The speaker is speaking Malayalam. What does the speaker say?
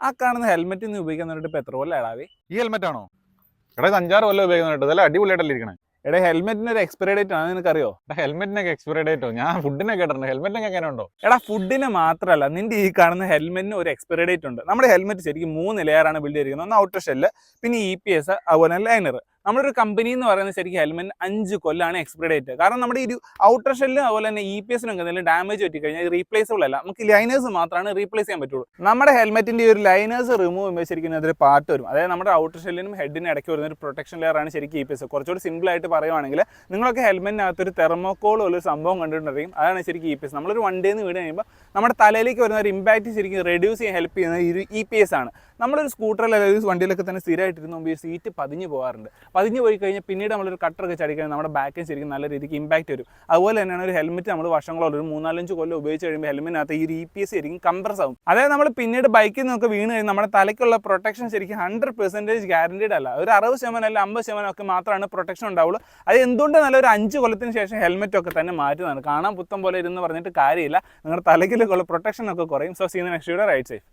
ആ കാണുന്ന ഹെൽമെറ്റ് നീ ഉപയോഗിക്കാൻ എത്ര കൊല്ലം ഇടാവേ ഈ ഹെൽമെറ്റ് ആണോ? എടാ ഇത് അഞ്ചാറ് കൊല്ലം ഉപയോഗിക്കുന്നുണ്ട് ഇതല്ല അടിപൊളിയായിട്ടല്ലേ ഇരിക്കണേ. എടാ ഹെൽമെറ്റിന് ഒരു എക്സ്പയറി ഡേറ്റ് ആണ് നിനക്കറിയോ? ഹെൽമെറ്റിനൊക്കെ എക്സ്പയറി ഡേറ്റോ ഞാൻ ഫുഡിനെ കേട്ടിട്ടുണ്ട് ഹെൽമെറ്റിനൊക്കെ എങ്ങനെ ഉണ്ടോ എടാ ഫുഡിന് മാത്രമല്ല നിന്റെ ഈ കാണുന്ന ഹെൽമെറ്റിന് ഒരു എക്സ്പയറി ഡേറ്റ് ഉണ്ട്. നമ്മുടെ ഹെൽമെറ്റ് ശരിക്കും മൂന്ന് ലെയറാണ് ബിൽഡ് ചെയ്തിരിക്കുന്നത്. ഒന്ന് ഔട്ടർ ഷെല്ല് പിന്നെ ഇ പി എസ് അതുപോലെ ലൈനർ നമ്മുടെ ഒരു കമ്പനി എന്ന് പറയുന്നത് ശരിക്കും ഹെൽമെറ്റ് അഞ്ച് കൊല്ലാണ് എക്സ്പയറി ഡേറ്റ് കാരണം നമ്മുടെ ഈ ഔട്ടർ ഷെല്ലും അതുപോലെ തന്നെ ഇ പി എസിനും എന്തെങ്കിലും ഡാമേജ് പറ്റി കഴിഞ്ഞാൽ റീപ്ലേസബിൾ അല്ല. നമുക്ക് ലൈനേഴ്സ് മാത്രമാണ് റീപ്ലേസ് ചെയ്യാൻ പറ്റുള്ളൂ. നമ്മുടെ ഹെൽമെറ്റിന്റെ ഒരു ലൈനേഴ്സ് റിമൂവ് ചെയ്യുമ്പോൾ ശരിക്കും അതൊരു പാട്ട് വരും. അതായത് നമ്മുടെ ഔട്ടർ ഷെല്ലിനും ഹെഡിന് ഇടയ്ക്ക് വരുന്ന ഒരു പ്രൊട്ടക്ഷൻ ലെയർ ആണ് ശരിക്കും ഇ പി എസ് കുറച്ചുകൂടി സിമ്പിൾ ആയിട്ട് പറയുവാണെങ്കിൽ നിങ്ങളൊക്കെ ഹെൽമെറ്റിനകത്ത് ഒരു തെർമോക്കോൾ ഒരു സംഭവം കണ്ടിട്ടുണ്ടെങ്കിൽ അതാണ് ശരിക്കും ഇ പി എസ് നമ്മളൊരു വണ്ടിയിൽ നിന്ന് വീട് കഴിയുമ്പോൾ നമ്മുടെ തലയിലേക്ക് വരുന്ന ഒരു ഇമ്പാക്റ്റ് ശരിക്കും റെഡ്യൂസ് ചെയ്യാൻ ഹെൽപ്പ് ചെയ്യുന്ന ഒരു ഇ പി എസ് ആണ്. നമ്മളൊരു സ്കൂട്ടറിൽ അല്ലെങ്കിൽ വണ്ടിയിലൊക്കെ തന്നെ സ്ഥിരമായിട്ടിരുന്നു ഈ സീറ്റ് പതിഞ്ഞു പോകാറുണ്ട്. പതിഞ്ഞ് പോയി കഴിഞ്ഞാൽ പിന്നീട് നമ്മളൊരു കട്ടറൊക്കെ ചടിക്കാൻ നമ്മുടെ ബാക്കിൽ ശരിക്കും നല്ല രീതിക്ക് ഇമ്പാക്റ്റ് വരും. അതുപോലെ തന്നെയാണ് ഒരു ഹെൽമെറ്റ് നമ്മൾ വർഷങ്ങളോട് ഒരു മൂന്നാലഞ്ച് കൊല്ലം ഉപയോഗിച്ച് കഴിയുമ്പോൾ ഹെൽമെറ്റിനകത്ത് ഈ ഒരു ഇ പി എസ് ശരിക്കും കംപ്രസ് ആവും. അതായത് നമ്മൾ പിന്നീട് ബൈക്കിൽ നിന്നൊക്കെ വീണ് കഴിഞ്ഞാൽ നമ്മുടെ തലയ്ക്കുള്ള പ്രൊട്ടക്ഷൻ ശരിക്കും ഹൺഡ്രഡ് പെർസെന്റേജ് ഗ്യാരണ്ടീഡ് അല്ല. ഒരു അറുപത് ശതമാനം അല്ല അമ്പത് ശതമാനം ഒക്കെ മാത്രമാണ് പ്രൊട്ടക്ഷൻ ഉണ്ടാവുള്ളൂ. അത് എന്തുകൊണ്ട് നല്ല ഒരു അഞ്ച് കൊല്ലത്തിന് ശേഷം ഹെൽമെറ്റ് ഒക്കെ തന്നെ മാറ്റുന്നതാണ്. കാണാൻ പുത്തം പോലെ ഇരുന്ന് പറഞ്ഞിട്ട് കാര്യമില്ല. നിങ്ങളുടെ തലയ്ക്കുള്ള പ്രൊട്ടക്ഷൻ ഒക്കെ കുറയും. So see next right safe